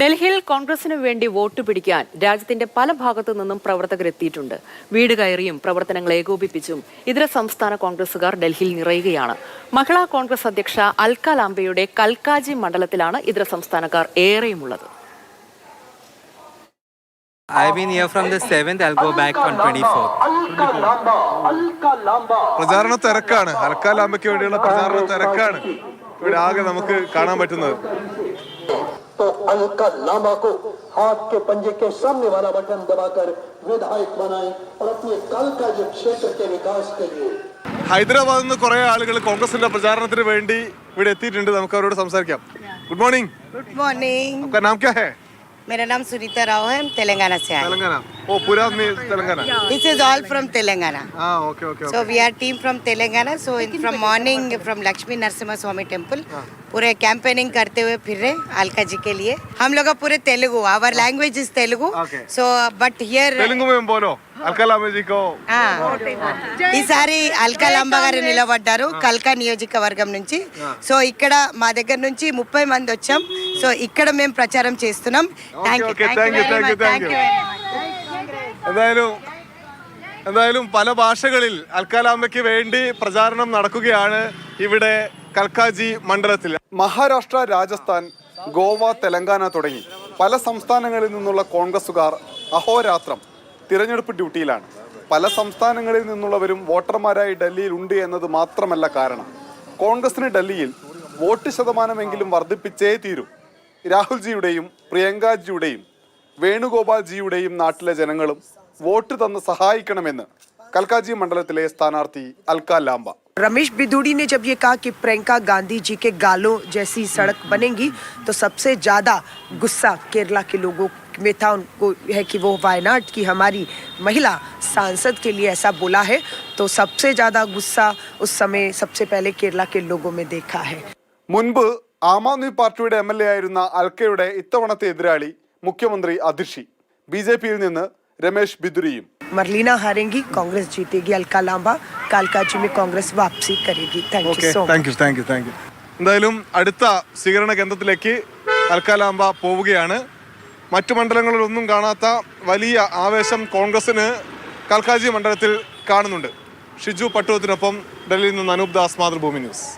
ഡൽഹിയിൽ കോൺഗ്രസിന് വേണ്ടി വോട്ട് പിടിക്കാൻ രാജ്യത്തിന്റെ പല ഭാഗത്തു നിന്നും പ്രവർത്തകർ എത്തിയിട്ടുണ്ട്. വീട് കയറിയും പ്രവർത്തനങ്ങൾ ഏകോപിപ്പിച്ചും ഇതര സംസ്ഥാന കോൺഗ്രസുകാർ ഡൽഹിയിൽ നിറയുകയാണ്. മഹിളാ കോൺഗ്രസ് അധ്യക്ഷ അൽക്ക ലാംബയുടെ കൽക്കാജി മണ്ഡലത്തിലാണ് ഇതര സംസ്ഥാനക്കാർ ഏറെയുമുള്ളത്. I've been here from the 7th, I'll go back on 24th. പ്രചാരണ തിരക്കാണ്. ഹൽക്കാലാമ്പയ്ക്ക് വേണ്ടിയുള്ള പ്രചാരണ തിരക്കാണ്. ഇവിടെ ആകെ നമുക്ക് കാണാൻ പറ്റുന്നത്. तो अलका लांबा को हाथ के पंजे के सामने वाला बटन दबाकर विधायक बनाएं और अपने कल का जो क्षेत्र के विकास के लिए ഹൈദരാബാദിൽ നിന്ന് കുറെ ആളുകൾ കോൺഗ്രസിന്റെ പ്രചാരണത്തിന് വേണ്ടി ഇവിടെ എത്തിയിട്ടുണ്ട് നമുക്ക് അവരോട് സംസാരിക്കാം ഗുഡ് മോർണിംഗ് गुड मॉर्निंग आपका नाम क्या है मेरा नाम सुनीता राव है हम तेलंगाना से आए तेलंगाना। ओ पूरा में Telangana? This is all from Telangana. So okay okay team from Telangana so from so from from Narasimha Swami temple पूरे कैंपेनिंग करते हुए फिर रहे अलका जी के लिए। हम लोग पूरे Telugu our language is Telugu. So but here Telugu में बोलो। అల్కలాంబ జీకో ఈసారి అల్కలాంబ గారు నిలబడ్డారు కల్కా నియోజకవర్గం నుంచి. సో ఇక్కడ మా దగ్గర నుంచి ముప్పై మంది వచ్చాం. సో ఇక్కడ మేము ప్రచారం చేస్తున్నాం. എന്തായാലും പല ഭാഷകളിൽ അൽക്കാലാമയ്ക്ക് വേണ്ടി പ്രചാരണം നടക്കുകയാണ് ഇവിടെ കൽക്കാജി മണ്ഡലത്തിൽ. മഹാരാഷ്ട്ര രാജസ്ഥാൻ ഗോവ തെലങ്കാന തുടങ്ങി പല സംസ്ഥാനങ്ങളിൽ നിന്നുള്ള കോൺഗ്രസുകാർ അഹോരാത്രം തിരഞ്ഞെടുപ്പ് ഡ്യൂട്ടിയിലാണ്. പല സംസ്ഥാനങ്ങളിൽ നിന്നുള്ളവരും വോട്ടർമാരായി ഡൽഹിയിൽ ഉണ്ട് എന്നത് മാത്രമല്ല കാരണം. കോൺഗ്രസിന് ഡൽഹിയിൽ വോട്ട് ശതമാനമെങ്കിലും വർദ്ധിപ്പിച്ചേ തീരൂ. രാഹുൽജിയുടെയും പ്രിയങ്കാജിയുടെയും വേണുഗോപാൽജിയുടെയും നാട്ടിലെ ജനങ്ങളും വോട്ട് തന്ന് സഹായിക്കണമെന്ന് കൽക്കാജി മണ്ഡലത്തിലെ സ്ഥാനാർത്ഥി അൽക്ക ലാംബ. रमेश बिदुड़ी ने जब ये कहा कि प्रियंका गांधी जी के गालों जैसी सड़क बनेगी तो सबसे ज्यादा गुस्सा केरला के लोगों में था उनको है कि वो वायनाड की हमारी महिला सांसद के लिए ऐसा बोला है तो सबसे ज्यादा गुस्सा उस समय सबसे पहले केरला के लोगों में देखा है മുൻപ് ആം ആദ്മി പാർട്ടിയുടെ എം എൽ എ ആയിരുന്ന അൽക്കയുടെ ഇത്തവണത്തെ എതിരാളി മുഖ്യമന്ത്രി അതിഷി ബി ജെ പിയിൽ നിന്ന് രമേശ് ബിദുരിയും मरलीना हारेंगी कांग्रेस जीतेगी अलका लांबा कालकाजी में कांग्रेस वापसी करेगी thank you so much thank you thank you thank you എന്തായാലും അടുത്ത സ്വീകരണ കേന്ദ്രത്തിലേക്ക് അൽക്കാലാമ്പ പോവുകയാണ് മറ്റു മണ്ഡലങ്ങളിലൊന്നും കാണാത്ത വലിയ ആവേശം കോൺഗ്രസിന് കൽക്കാജി മണ്ഡലത്തിൽ കാണുന്നുണ്ട് ഷിജു പട്ടുവത്തിനൊപ്പം ഡൽഹിയിൽ നിന്ന് അനൂപ് ദാസ് മാതൃഭൂമി ന്യൂസ്